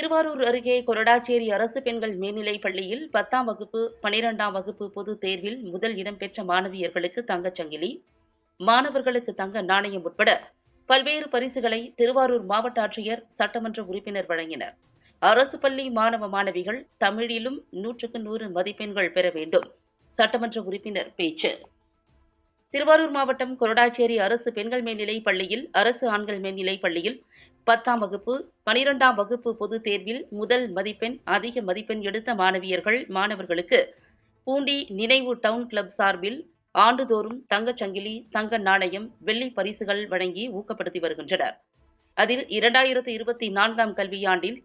திருவாரூர் அருகே கொரடாச்சேரி அரசு பெண்கள் மேல்நிலைப் பள்ளியில் பத்தாம் வகுப்பு பனிரெண்டாம் வகுப்பு பொதுத் தேர்வில் முதல் இடம்பெற்ற மாணவியர்களுக்கு தங்கச் சங்கிலி மாணவர்களுக்கு தங்க நாணயம் உட்பட பல்வேறு பரிசுகளை திருவாரூர் மாவட்ட ஆட்சியர் சட்டமன்ற உறுப்பினர் வழங்கினர். அரசு பள்ளி மாணவ மாணவிகள் தமிழிலும் நூற்றுக்கு நூறு மதிப்பெண்கள் பெற வேண்டும். சட்டமன்ற உறுப்பினர் பேச்சு. திருவாரூர் மாவட்டம் கொரடாச்சேரி அரசு பெண்கள் மேல்நிலைப் பள்ளியில் அரசு ஆண்கள் மேல்நிலைப் பள்ளியில் பத்தாம் வகுப்பு பனிரெண்டாம் வகுப்பு பொதுத் தேர்வில் முதல் மதிப்பெண் அதிக மதிப்பெண் எடுத்த மாணவியர்கள் மாணவர்களுக்கு பூண்டி நினைவு டவுன் கிளப் சார்பில் ஆண்டுதோறும் தங்கச் சங்கிலி தங்க நாணயம் வெள்ளி பரிசுகள் வழங்கி ஊக்கப்படுத்தி வருகின்றனர். அதில் இரண்டாயிரத்து இருபத்தி நான்காம் கல்வியாண்டில்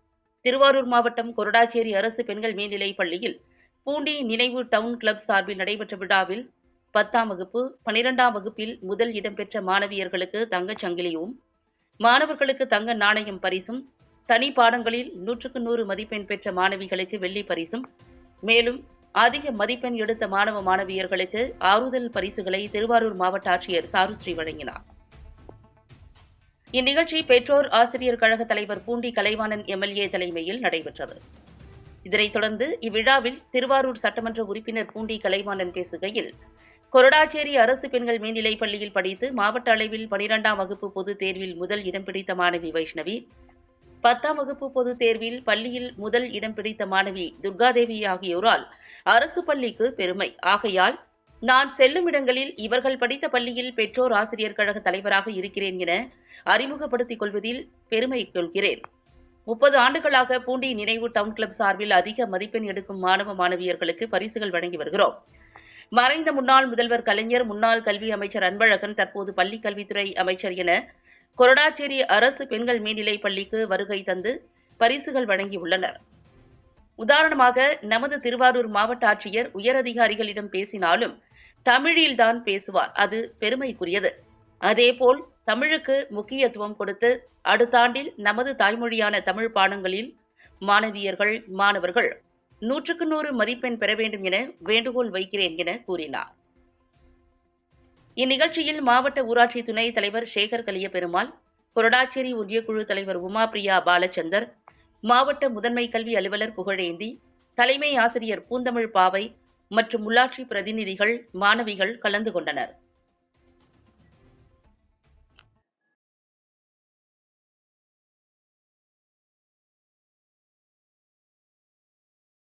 திருவாரூர் மாவட்டம் கொரடாச்சேரி அரசு பெண்கள் மேல்நிலைப் பள்ளியில் பூண்டி நினைவு டவுன் கிளப் சார்பில் நடைபெற்ற விழாவில் பத்தாம் வகுப்பு பனிரெண்டாம் வகுப்பில் முதல் இடம்பெற்ற மாணவியர்களுக்கு தங்கச்சங்கிலியும் மாணவர்களுக்கு தங்க நாணயம் பரிசும் தனி பாடங்களில் நூற்றுக்கு நூறு மதிப்பெண் பெற்ற மாணவிகளுக்கு வெள்ளி பரிசும் மேலும் அதிக மதிப்பெண் எடுத்த மாணவ மாணவியர்களுக்கு ஆறுதல் பரிசுகளை திருவாரூர் மாவட்ட ஆட்சியர் சாருஸ்ரீ வழங்கினார். இந்நிகழ்ச்சி பெற்றோர் ஆசிரியர் கழக தலைவர் பூண்டி கலைவாணன் எம்எல்ஏ தலைமையில் நடைபெற்றது. இதனைத் தொடர்ந்து இவ்விழாவில் திருவாரூர் சட்டமன்ற உறுப்பினர் பூண்டி கலைவாணன் பேசுகையில் கொரடாச்சேரி அரசு பெண்கள் மேல்நிலைப் பள்ளியில் படித்து மாவட்ட அளவில் பனிரெண்டாம் வகுப்பு பொதுத் தேர்வில் முதல் இடம் பிடித்த மாணவி வைஷ்ணவி. பத்தாம் வகுப்பு பொதுத் தேர்வில் பள்ளியில் முதல் இடம் பிடித்த மாணவி துர்காதேவி ஆகியோரால் அரசு பள்ளிக்கு பெருமை. ஆகையால் நான் செல்லும் இடங்களில் இவர்கள் படித்த பள்ளியில் பெற்றோர் ஆசிரியர் கழக தலைவராக இருக்கிறேன் என அறிமுகப்படுத்திக் கொள்வதில் பெருமை கொள்கிறேன். முப்பது ஆண்டுகளாக பூண்டி நினைவு டவுன் கிளப் சார்பில் அதிக மதிப்பெண் எடுக்கும் மாணவ மாணவியர்களுக்கு பரிசுகள் வழங்கி வருகிறோம். மறைந்த முன்னாள் முதல்வர் கலைஞர் முன்னாள் கல்வி அமைச்சர் அன்பழகன் தற்போது பள்ளி கல்வித்துறை அமைச்சர் என கொரடாச்சேரி அரசு பெண்கள் மேல்நிலைப் பள்ளிக்கு வருகை தந்து பரிசுகள் வழங்கியுள்ளனர். உதாரணமாக நமது திருவாரூர் மாவட்ட ஆட்சியர் உயரதிகாரிகளிடம் பேசினாலும் தமிழில்தான் பேசுவார். அது பெருமைக்குரியது. அதேபோல் தமிழுக்கு முக்கியத்துவம் கொடுத்து அடுத்த ஆண்டில் நமது தாய்மொழியான தமிழ் பாடங்களில் மாணவியர்கள் மாணவர்கள் நூற்றுக்கு நூறு மதிப்பெண் பெற வேண்டும் என வேண்டுகோள் வைக்கிறேன் என கூறினார். இந்நிகழ்ச்சியில் மாவட்ட ஊராட்சி துணைத் தலைவர் சேகர் கலிய பெருமாள் கொரடாச்சேரி ஒன்றியக்குழு தலைவர் உமா பிரியா பாலச்சந்தர் மாவட்ட முதன்மை கல்வி அலுவலர் புகழேந்தி தலைமை ஆசிரியர் பூந்தமிழ் பாவை மற்றும் உள்ளாட்சி பிரதிநிதிகள் மாணவிகள் கலந்து கொண்டனர்.